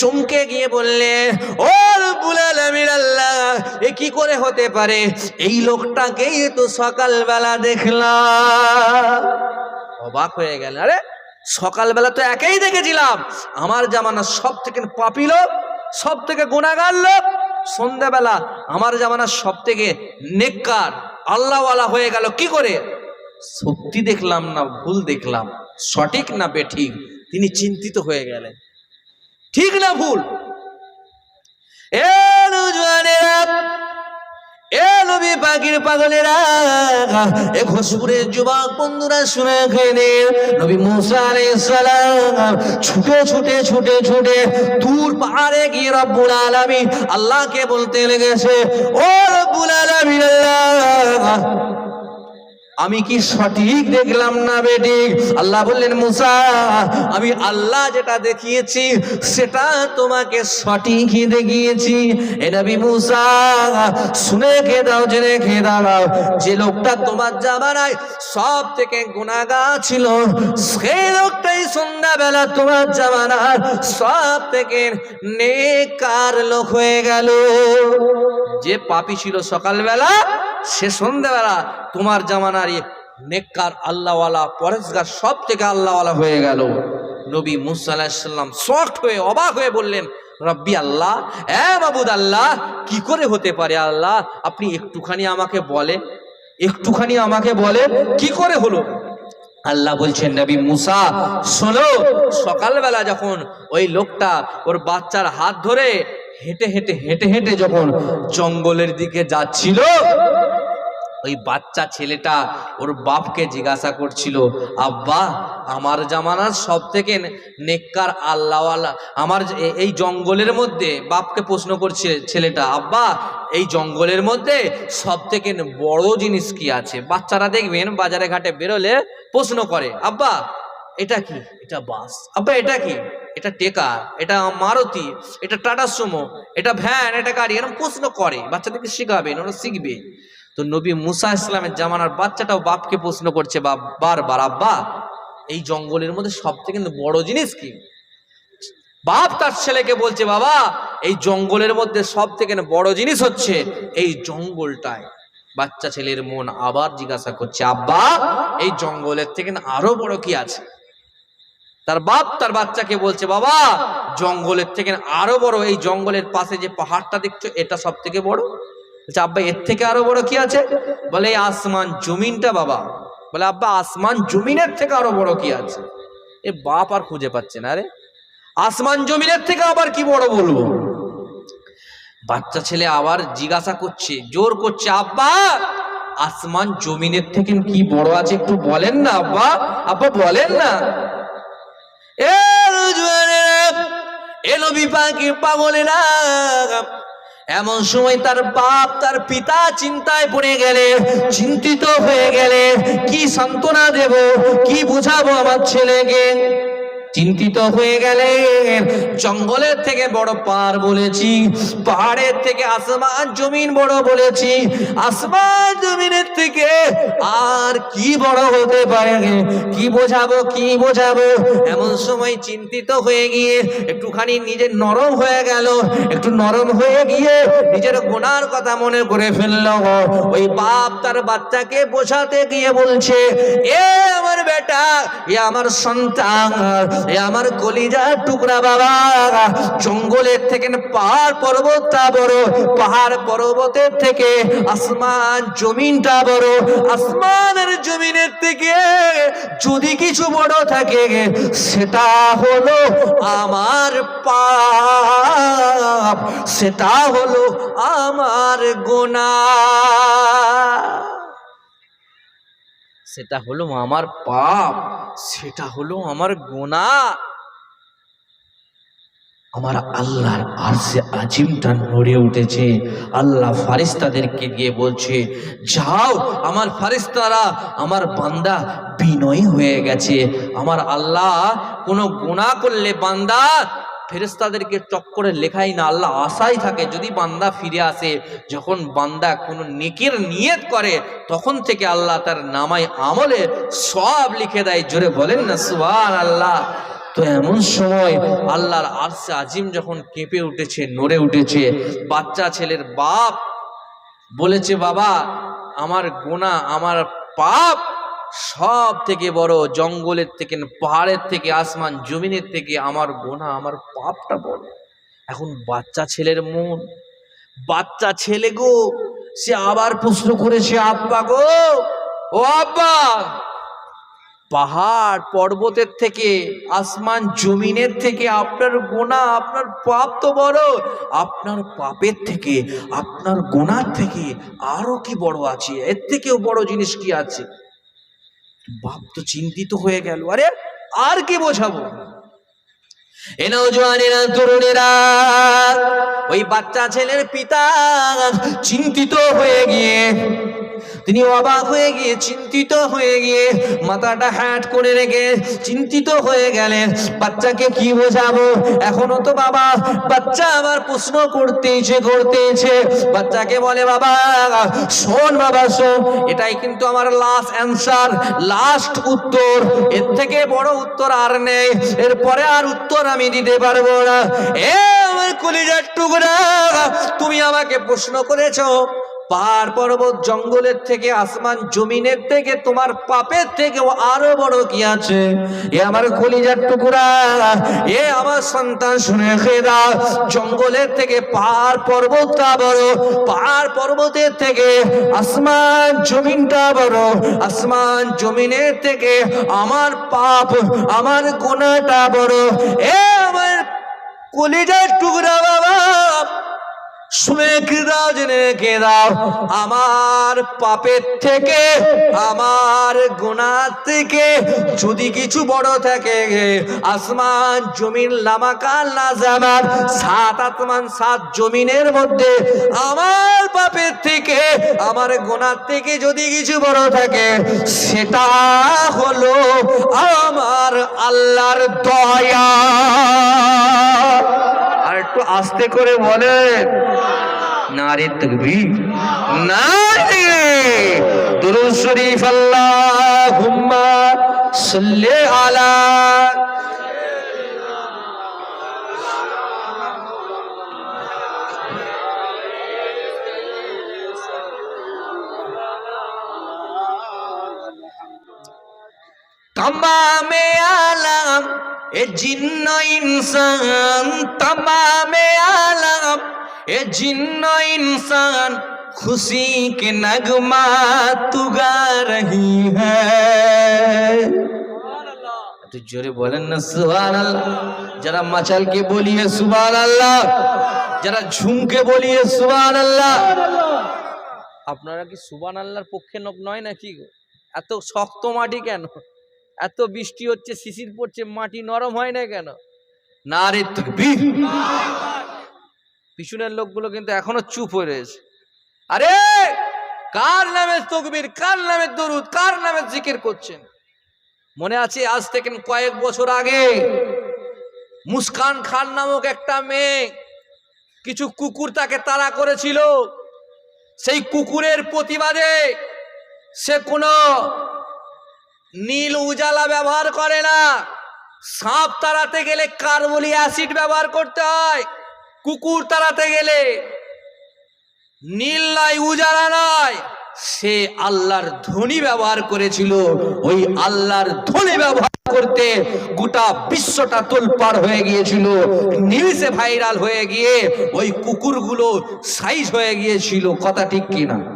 চমকে গিয়ে বললে, ও আল্লাহ, এ কি করে হতে পারে? এই লোকটাকেই তো সকালবেলা দেখলাম। অবাক হয়ে গেল আরে, সকালবেলা তো একেই দেখেছিলাম। আমার জামানা সব থেকে পাপি লোক সব থেকে গুণাগার লোক, সন্ধ্যাবেলা আমার জামানা সব থেকে নেককার, আল্লাহওয়ালা হয়ে গেল। কি করে? সত্যি দেখলাম না, ভুল দেখলাম। সঠিক না বেঠিক? তিনি চিন্তিত হয়ে গেলেন। ঠিক না ভুল? এ শুনে পাহাড়ে গিয়ে আল্লাহকে বলতে লেগেছে ও রব্বুল আলামিন আল্লাহ আমি কি সঠিক দেখলাম না বেটিক আল্লাহ বললেন, মুসা, আমি আল্লাহ যেটা দেখিয়েছি, সেটা তোমাকে সঠিকই দেখিয়েছি। এ নবী মুসা, শুনে খে দাও, জেনে খে দাও যে লোকটা তোমার জামানায় সব থেকে গুণাগা ছিল সেই লোকটাই সন্ধ্যাবেলা তোমার জামানার সব থেকে নেকার লোক হয়ে গেল। যে পাপি ছিল সকালবেলা সে সন্ধ্যাবেলা তোমার জামানার নেককার আল্লাহওয়ালা পরেশগার সব থেকে আল্লাহওয়ালা হয়ে গেল। নবী মুসা আলাহিসাল্লাম শক্ট হয়ে, অবাক হয়ে বললেন, রব্বি আল্লাহ, এ বাবুদ আল্লাহ, কি করে হতে পারে আল্লাহ? আপনি একটুখানি আমাকে বলে একটুখানি আমাকে বলে কি করে হলো? আল্লাহ বলছেন, নবী মুসা, শোনো, সকালবেলা যখন ওই লোকটা ওর বাচ্চার হাত ধরে হেঁটে হেঁটে হেঁটে হেঁটে যখন জঙ্গলের দিকে যাচ্ছিল ওই বাচ্চা ছেলেটা ওর বাপকে জিজ্ঞাসা করছিল, আব্বা, আমার জামানার সব থেকে নেককার আল্লাহওয়ালা, আমার এই জঙ্গলের মধ্যে? বাপকে প্রশ্ন করছে ছেলেটা, আব্বা, এই জঙ্গলের মধ্যে সব থেকে বড় জিনিস কি আছে? বাচ্চারা দেখবেন বাজারে ঘাটে বেরোলে প্রশ্ন করে, আব্বা, এটা কি? এটা বাস। আব্বা, এটা কি? এটা টেকার। এটা মারুতি। এটা টাটা সুমো। এটা ভ্যান। এটা গাড়ি। এরকম প্রশ্ন করে, বাচ্চাদেরকে শেখাবেন, ওরা শিখবে। তো নবী মুসা ইসলামের জামানার বাচ্চাটাও বাপকে প্রশ্ন করছে, বাপ, বারবার, আব্বা, এই জঙ্গলের মধ্যে সব থেকে বড় জিনিস কি? বাপ তার ছেলেকে বলছে, বাবা, এই জঙ্গলের মধ্যে সব থেকে বড় জিনিস হচ্ছে এই জঙ্গলটায়। বাচ্চা ছেলের মন আবার জিজ্ঞাসা করছে, আব্বা, এই জঙ্গলের থেকে আরও বড় কি আছে? তার বাপ তার বাচ্চাকে বলছে, বাবা, জঙ্গলের থেকে আরও বড়, এই জঙ্গলের পাশে যে পাহাড়টা দেখছ, এটা সব থেকে বড়? বলছে, আব্বা, এর থেকে আরও বড় কি আছে? বলে আসমান জমিনটা, বাবা। বলে, আব্বা, আসমান জমিনের থেকে আরও বড় কি আছে? এ বাপ আর খুঁজে পাচ্ছে না রে আসমান জমিনের থেকে আবার কি বড় বলব? বাচ্চা ছেলে আবার জিজ্ঞাসা করছে, জোর করছে, আব্বা, আসমান জমিনের থেকে কি বড় আছে একটু বলেন না, আব্বা। আব্বা, বলেন না। এ নবী পাখি পাগলেরা এমন সময় তার বাপ, তার পিতা চিন্তায় পড়ে গেলে, চিন্তিত হয়ে গেলে, কি সান্ত্বনা দেব? কি বুঝাবো আমার ছেলেকে? চিন্তিত হয়ে গেলে জঙ্গলের থেকে বড় পাহাড় বলেছি, পাহাড়ের থেকে আসমান জমিন বড় বলেছি, আসমান জমিনের থেকে আর কি বড় হতে পারে? কি বোঝাবো কি বোঝাবো? এমন সময় চিন্তিত হয়ে গিয়ে একটুখানি নিজে নরম হয়ে গেল, একটু নরম হয়ে গিয়ে নিজের গোনার কথা মনে করে ফেলল। ওই বাপ তার বাচ্চাকে বোঝাতে গিয়ে বলছে, এ আমার বেটা, এ আমার সন্তান আমার কলিজা টুকরা বাবা। জঙ্গলের থেকে পাহাড় পর্বতটা বড়। পাহাড় পর্বতের থেকে আসমান জমিনটা বড়। আসমানের জমিনের থেকে যদি কিছু বড় থাকে, সেটা হলো আমার পাপ। সেটা হলো আমার গোনা সেটা হলো আমার পাপ। সেটা হলো আমার গোনা আমার আল্লাহর আরশে আজিমটা নড়ে উঠেছে। আল্লাহ ফারিস্তাদেরকে গিয়ে বলছে, যাও, আমার ফারিস্তারা আমার বান্দা বিনয় হয়ে গেছে। আমার আল্লাহ কোনো গুণা করলে বান্দা ফেরেস্তাদেরকে চক্করে লেখাই না, আল্লাহ আশাই থাকে যদি বান্দা ফিরে আসে। যখন বান্দা কোনো নেকের নিয়ত করে, তখন থেকে আল্লাহ তার নামায় আমলে সব লিখে দেয়। জোরে বলেন না সুবহান আল্লাহ তো এমন সময় আল্লাহর আরশে আজিম যখন কেঁপে উঠেছে, নড়ে উঠেছে, বাচ্চা ছেলের বাপ বলেছে, বাবা, আমার গোনা, আমার পাপ সব থেকে বড় জঙ্গলের থেকে, পাহাড়ের থেকে, আসমান জমিনের থেকে আমার গোনা, আমার পাপটা বড়। এখন বাচ্চা ছেলের মন। বাচ্চা ছেলে গো, সে আবার প্রশ্ন করেছে, আব্বা গো, ও আব্বা, পাহাড় পর্বতের থেকে, আসমান জমিনের থেকে আপনার গোনা, আপনার পাপ তো বড়। আপনার পাপের থেকে, আপনার গোনার থেকে আরও কি বড় আছে? এর থেকেও বড় জিনিস কি আছে? বাপ তো চিন্তিত হয়ে গেল, আরে আর কি বোঝাবো? এ নৌজওয়ানেরা তরুণেরা, ওই বাচ্চা ছেলের পিতা চিন্তিত হয়ে গিয়ে তিনি অবাক হয়ে গিয়ে, চিন্তিত হয়ে গিয়ে মাথাটা হ্যাট করে রেখে চিন্তিত হয়ে গেলেন। বাচ্চাকে কি বোঝাবো? এখনও তো বাবা, বাচ্চা আবার প্রশ্ন করতেইছে করতেইছে। বাচ্চাকে বলে, বাবা, শোন বাবা, শোন, এটাই কিন্তু আমার লাস্ট অ্যান্সার লাস্ট উত্তর। এর থেকে বড় উত্তর আর নেই। এরপরে আর উত্তর আমি দিতে পারব না। এ আমার কলিজার টুকরা, তুমি আমাকে প্রশ্ন করেছ। পাহাড় পর্বত জঙ্গলের থেকে, আসমান জমিনের থেকে, তোমার পাপের থেকে আরও বড় কি আছে? এ আমার কলিজার টুকরা, এ আমার সন্তান শুনে খেদা জঙ্গলের থেকে, পাহাড় পর্বতটা বড়, পাহাড় পর্বতের থেকে, আসমান জমিনটা বড়, আসমান জমিনের থেকে আমার পাপ, আমার গুণাটা বড়। এ আমার কলিজার টুকরা বাবা শুনে জেনে কে দাও আমার পাপের থেকে, আমার গুনার থেকে যদি কিছু বড় থাকে, আসমান, জমিন লামাকাল না জামান সাত আসমান সাত জমিনের মধ্যে আমার পাপের থেকে, আমার গোনার থেকে যদি কিছু বড় থাকে, সেটা হলো আমার আল্লাহর দয়া। একটু আস্তে করে বলেন। নারী তকবীর। নারী! দুরূদ শরীফ আল্লাহুম্মা সাল্লি আলা তমামে আলম এ জিন্ন ইনসান তমামে আলাম। এ জিন্ন ইনসান খুশি কে নগমা তুগা রহি হ্যাঁ। জোরে বলেন না সুহান আল্লাহ যারা মাচালকে বলিয়ে সুবান আল্লাহ যারা ঝুমকে বলিয়ে সুবান আল্লাহ আপনারা কি সুবান আল্লাহর পক্ষে নয় নাকি এত শক্ত মাটি কেন? এত বৃষ্টি হচ্ছে শিশির পড়ছে মাটি নরম হয় না কেন? না রে পিছনের লোকগুলো কিন্তু এখনও চুপ হয়ে রয়েছে। আরে কার নামে তকবীর কার নামে দরুদ কার নামে জিকির করছেন? মনে আছে আজ থেকে কয়েক বছর আগে মুস্কান খান নামক একটা মেয়ে কিছু কুকুর তাকে তাড়া করেছিল। সেই কুকুরের প্রতিবাদে সে কোনো নীল উজালা ব্যবহার করে না। সাপ তাড়াতে গেলে কার্বলি অ্যাসিড ব্যবহার করতে হয়। কুকুর তাড়াতে গেলে নীল নয়, উজালা নয়। সে আল্লাহর ধ্বনি ব্যবহার করেছিল। ওই আল্লাহর ধ্বনি ব্যবহার করতে গোটা বিশ্বটা তোলপাড় হয়ে গিয়েছিল। নিউজে ভাইরাল হয়ে গিয়ে ওই কুকুরগুলো সাইজ হয়ে গিয়েছিল। কথা ঠিক কিনা?